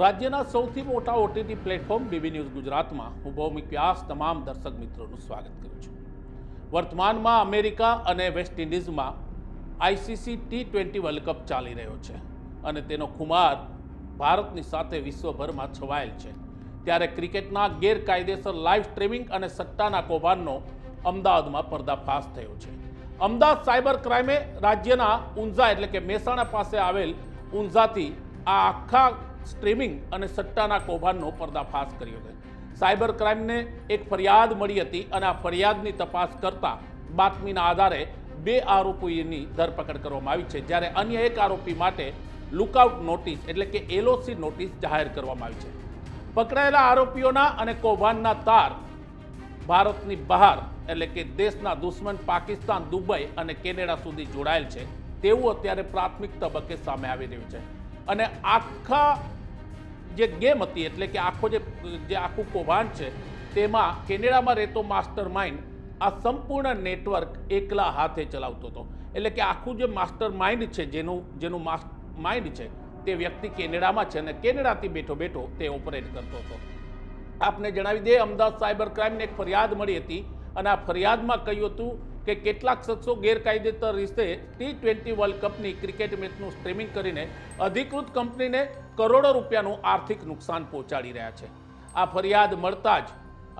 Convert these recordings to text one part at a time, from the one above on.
રાજ્યના સૌથી મોટા ઓટીટી પ્લેટફોર્મ બીબી ન્યૂઝ ગુજરાતમાં હું ભૌમિક વ્યાસ તમામ દર્શક મિત્રોનું સ્વાગત કરું છું. વર્તમાનમાં અમેરિકા અને waste ઇન્ડિઝમાં ICC T twenty world cup ચાલી રહ્યો છે અને તેનો ખુમાર ભારતની સાથે વિશ્વભરમાં છવાયેલ છે. ત્યારે ક્રિકેટના ગેરકાયદેસર લાઈવ સ્ટ્રીમિંગ અને સટ્ટાના કૌભાંડનો અમદાવાદમાં પર્દાફાશ થયો છે. અમદાવાદ સાયબર ક્રાઇમે રાજ્યના ઊંઝા એટલે કે મહેસાણા પાસે આવેલ ઊંઝાથી આ આખા સ્ટ્રીમિંગ અને સટ્ટાના કૌભાંડનો પર્દાફાશ કર્યો છે સાયબર ક્રાઇમને એક ફરિયાદ મળી હતી અને આ ફરિયાદની તપાસ કરતા બાતમીના આધારે બે આરોપીઓની ધરપકડ કરવામાં આવી છે, જ્યારે અન્ય એક આરોપી માટે લુકઆઉટ નોટિસ એટલે કે એલઓસી નોટિસ જાહેર કરવામાં આવી છે. પકડાયેલા આરોપીઓના અને કૌભાંડના તાર ભારતની બહાર એટલે કે દેશના દુશ્મન પાકિસ્તાન, દુબઈ અને કેનેડા સુધી જોડાયેલ છે, તેવું અત્યારે પ્રાથમિક તબક્કે સામે આવી રહ્યું છે. અને આખા જે ગેમ હતી, એટલે કે આખો જે જે આખું કૌભાંડ છે, તેમાં કેનેડામાં રહેતો માસ્ટર માઇન્ડ આ સંપૂર્ણ નેટવર્ક એકલા હાથે ચલાવતો હતો. એટલે કે આખું જે માસ્ટર માઇન્ડ છે, જેનું જેનું માઇન્ડ છે, તે વ્યક્તિ કેનેડામાં છે અને કેનેડાથી બેઠો બેઠો તે ઓપરેટ કરતો હતો. આપને જણાવી દે, અમદાવાદ સાયબર ક્રાઇમને એક ફરિયાદ મળી હતી અને આ ફરિયાદમાં કહ્યું હતું કે કેટલાક શખ્સો ગેરકાયદેસર રીતે ટી ટ્વેન્ટી વર્લ્ડ કપની ક્રિકેટ મેચનું સ્ટ્રીમિંગ કરીને અધિકૃત કંપનીને કરોડો રૂપિયાનું આર્થિક નુકસાન પહોંચાડી રહ્યા છે. આ ફરિયાદ મળતા જ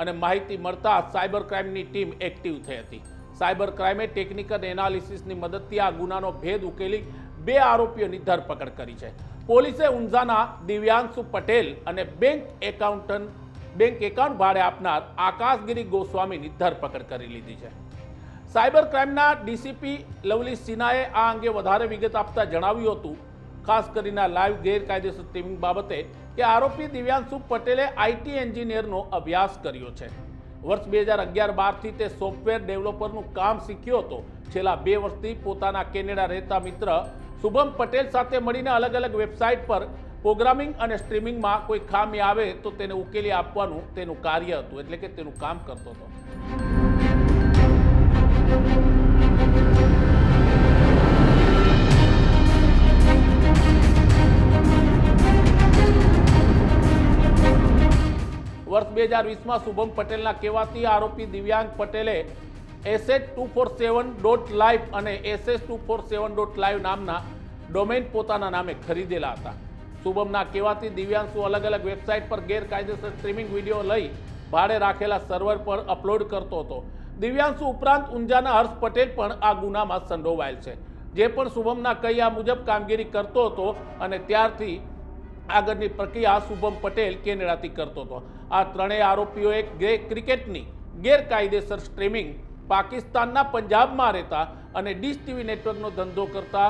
અને માહિતી મળતા સાયબર ક્રાઇમની ટીમ એક્ટિવ થઈ હતી. સાયબર ક્રાઇમે ટેકનિકલ એનાલિસિસની મદદથી આ ગુનાનો ભેદ ઉકેલી બે આરોપીઓની ધરપકડ કરી છે. પોલીસે ઉંઝાના દિવ્યાંશુ પટેલ અને બેંક એકાઉન્ટન્ટ બેંક એકાઉન્ટ ભાડે આપનાર આકાશગીરી ગોસ્વામીની ધરપકડ કરી લીધી છે. સાયબર ક્રાઇમના ડીસીપી લવલી સિન્હાએ આ અંગે વધારે વિગત આપતા જણાવ્યું હતું. ખાસ કરીને લાઈવ ગેરકાયદેસર સ્ટ્રીમિંગ બાબતે કે આરોપી દિવ્યાંશુ પટેલે આઈટી એન્જિનિયરનો અભ્યાસ કર્યો છે. વર્ષ બે હજાર અગિયાર બારથી તે સોફ્ટવેર ડેવલપરનું કામ શીખ્યો હતો. છેલ્લા બે વર્ષથી પોતાના કેનેડા રહેતા મિત્ર શુભમ પટેલ સાથે મળીને અલગ અલગ વેબસાઇટ પર પ્રોગ્રામિંગ અને સ્ટ્રીમિંગમાં કોઈ ખામી આવે તો તેને ઉકેલી આપવાનું તેનું કાર્ય હતું, એટલે કે તેનું કામ કરતો હતો. વર્ષ બે હજાર વીસમાં શુભમ પટેલના કહેવાથી આરોપી દિવ્યાંગ પટેલે S H two four seven dot live અને S S two four seven dot live નામના ડોમેન પોતાના નામે ખરીદેલા હતા. શુભમના કહેવાથી દિવ્યાંશુ અલગ અલગ વેબસાઇટ પર ગેરકાયદેસર સ્ટ્રીમિંગ વીડિયો લઈ ભાડે રાખેલા સર્વર પર અપલોડ કરતો હતો. દિવ્યાંશુ ઉપરાંત ઊંઝાના હર્ષ પટેલ પણ આ ગુનામાં સંડોવાયેલ છે. જે પણ શુભમના કહ્યા મુજબ કામગીરી કરતો હતો અને ત્યારથી આગળની પ્રક્રિયા શુભમ પટેલ કેનેડાથી કરતો હતો. આ ત્રણેય આરોપીઓએ ક્રિકેટની ગેરકાયદેસર સ્ટ્રીમિંગ પાકિસ્તાનના પંજાબમાં રહેતા અને ડીશ ટીવી નેટવર્કનો ધંધો કરતા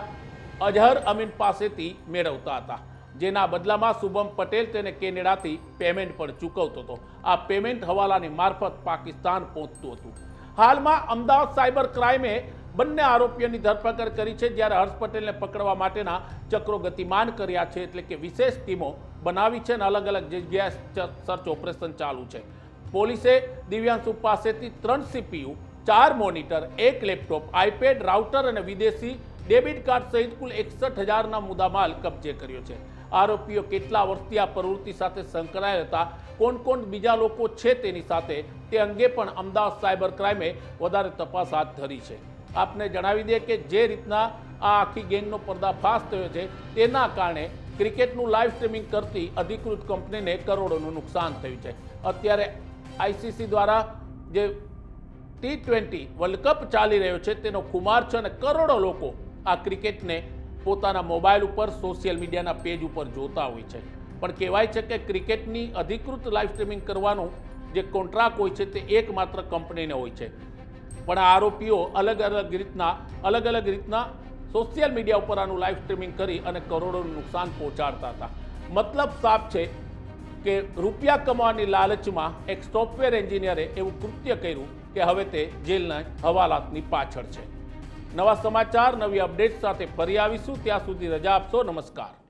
અઝહર અમીન પાસેથી મેળવતા હતા. જેના બદલામાં શુભમ પટેલ તેને કેનેડાથી પેમેન્ટ પણ ચૂકવતો હતો. આ પેમેન્ટ હવાલાની મારફત પાકિસ્તાન પહોંચતું હતું. હાલમાં અમદાવાદ સાયબર ક્રાઇમે બંને આરોપીઓની ધરપકડ કરી છે, જ્યારે હર્ષ પટેલને પકડવા માટેના ચક્રો ગતિમાન કર્યા છે, એટલે કે વિશેષ ટીમો બનાવી છે અને અલગ અલગ જગ્યાએ સર્ચ ઓપરેશન ચાલુ છે. પોલીસે દિવ્યાંશુ પાસેથી ત્રણ સીપીયુ ચાર મોનિટર, એક લેપટોપ આઈપેડ રાઉટર અને વિદેશી ડેબિટ કાર્ડ સહિત કુલ એકસઠ હજારના મુદ્દામાલ કબજે કર્યો છે. આરોપીઓ કેટલા વર્ષથી આ પ્રવૃત્તિ સાથે સંકળાયેલા હતા? કોણ કોણ બીજા લોકો છે તેની સાથે? તે અંગે પણ અમદાવાદ સાયબર ક્રાઇમે વધારે તપાસ હાથ ધરી છે. આપને જણાવી દે કે જે રીતના આ આખી ગેંગનો પર્દાફાશ થયો છે, તેના કારણે ક્રિકેટનું લાઈવ સ્ટ્રીમિંગ કરતી અધિકૃત કંપનીને કરોડોનું નુકસાન થયું છે. અત્યારે આઈસીસી દ્વારા જે ટી ટ્વેન્ટી વર્લ્ડ કપ ચાલી રહ્યો છે, તેનો ખુમાર છે અને કરોડો લોકો આ ક્રિકેટને પોતાના મોબાઈલ ઉપર, સોશિયલ મીડિયાના પેજ ઉપર જોતા હોય છે. પણ કહેવાય છે કે ક્રિકેટની અધિકૃત લાઈવ સ્ટ્રીમિંગ કરવાનું જે કોન્ટ્રાક્ટ હોય છે તે એકમાત્ર કંપનીને હોય છે. પણ આ આરોપીઓ અલગ અલગ રીતના, અલગ અલગ રીતના સોશિયલ મીડિયા ઉપર આનું લાઈવ સ્ટ્રીમિંગ કરી અને કરોડોનું નુકસાન પહોંચાડતા હતા. મતલબ સાફ છે કે રૂપિયા કમાવાની લાલચમાં એક સોફ્ટવેર એન્જિનિયરે એવું કૃત્ય કર્યું કે હવે તે જેલના હવાલાતની પાછળ છે. નવા સમાચાર નવી અપડેટ સાથે ફરી આવીશું. ત્યાં સુધી રજા આપશો. નમસ્કાર.